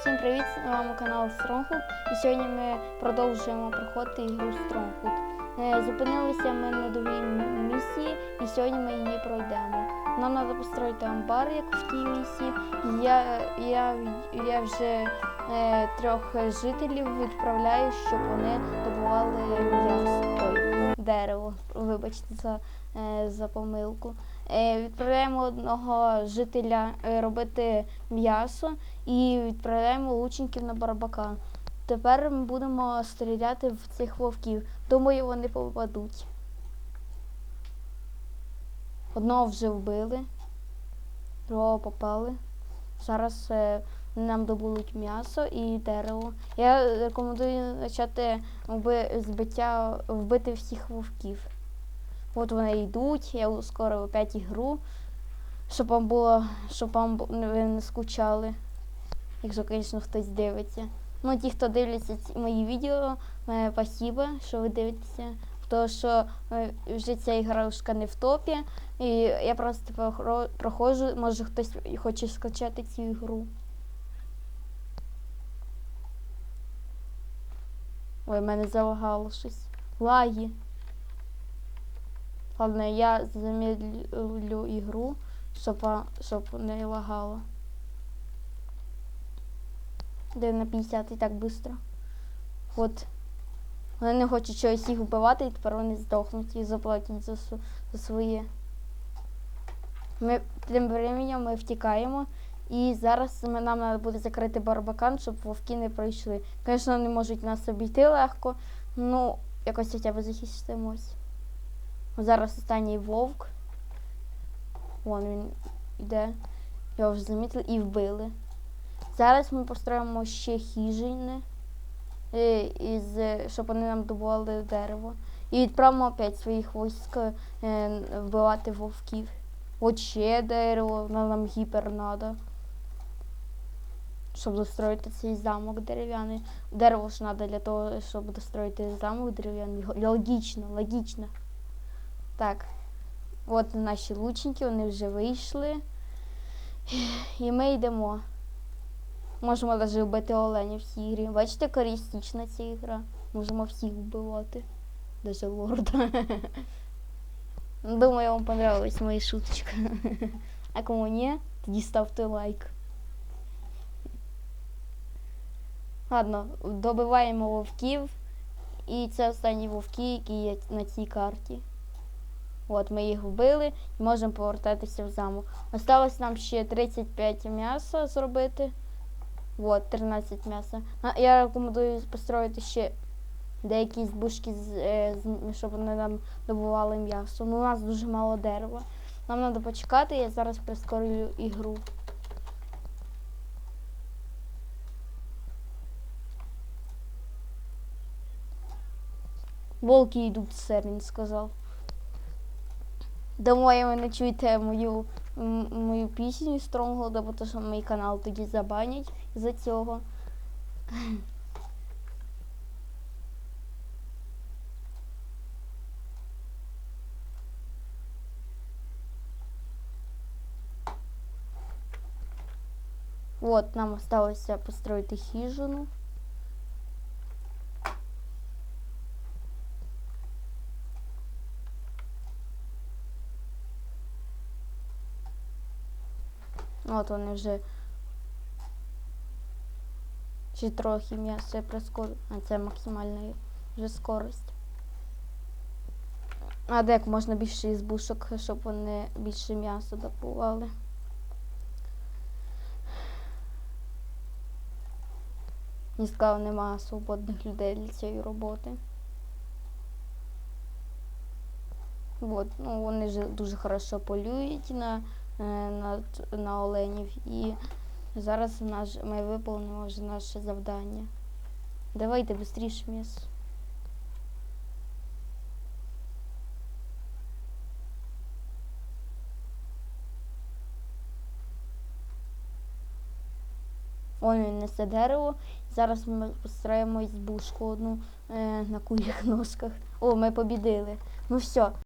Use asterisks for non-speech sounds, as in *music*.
Всім привіт! З вами канал Stronghold. І сьогодні ми продовжуємо проходити ігру Stronghold. Е, Зупинилися ми на новій місії, і сьогодні ми її пройдемо. Нам треба построїти амбар, як в тій місії. Я, я, я вже е, трьох жителів відправляю, щоб вони добували м'ясо. Дерево. Вибачте за, е, за помилку. Е, відправляємо одного жителя е, робити м'ясо і відправляємо лучників на барбакан. Тепер ми будемо стріляти в цих вовків. Думаю, вони попадуть. Одного вже вбили, другого попали. Зараз е, нам добудуть м'ясо і дерево. Я рекомендую почати вби- збиття, вбити всіх вовків. От вони йдуть, я ускорив опять ігру, щоб вам було, щоб вам ви не скучали, якщо, звісно, хтось дивиться. Ну, ті, хто дивляться мої відео, е, спасибо, що ви дивитеся. Тому що е, вже ця ігрушка не в топі. І я просто проходжу, може хтось хоче скачати цю ігру. Ой, мене залагало щось. Лаги. Ладно, я замедлю ігру, щоб, а- не лагало. Де на 50 і так швидко. От. Вони не хочуть чогось їх вбивати, і тепер вони здохнуть і заплатять за, за своє. Ми тим временем ми втікаємо. І зараз ми, нам треба буде закрити барбакан, щоб вовки не пройшли. Звісно, вони можуть нас обійти легко, ну якось хоча б захистимось. Зараз останній вовк. Вон він йде. Його вже замітили і вбили. Зараз ми построїмо ще хижини, е, із, щоб вони нам добували дерево. І відправимо опять своїх військ е, вбивати вовків. От ще дерево, на- нам гіпер надо. Щоб достроїти цей замок дерев'яний. Дерево ж треба для того, щоб достроїти замок дерев'яний. Логічно, логічно. Так. От наші лучники, вони вже вийшли. І ми йдемо. Можемо навіть вбити оленів в цій ігрі. Бачите, користічна ця ігра. Можемо всіх вбивати. Даже лорда. Думаю, вам понравилась моя шуточка. А кому ні, тоді ставте лайк. Ладно, добиваємо вовків. І це останні вовки, які є на цій карті. От, ми їх вбили і можемо повертатися в замок. Осталось нам ще 35 м'яса зробити. От, 13 м'яса. Я рекомендую построїти ще деякі збушки, е, щоб вони нам добували м'ясо. Ну, у нас дуже мало дерева. Нам треба почекати, я зараз прискорюю ігру. Волки йдуть, сер, він сказав. Думаю, ви не чуєте мою, мою пісню Стронгголда, бо то, що мій канал тоді забанять за цього. От, нам осталося построїти хижину. От вони вже ще трохи м'яса я прискорю. А це максимальна вже скорость. А дек можна більше ізбушок, щоб вони більше м'яса добували. Ні сказав, немає свободних людей для цієї роботи. От, ну, вони ж дуже хорошо полюють на, е, на, на оленів. І зараз наш, ми виповнимо вже наше завдання. Давайте швидше м'ясо. Он він несе дерево. Зараз ми построїмо ізбушку одну е, на курях *laughs* ножках. О, ми побідили. Ну все,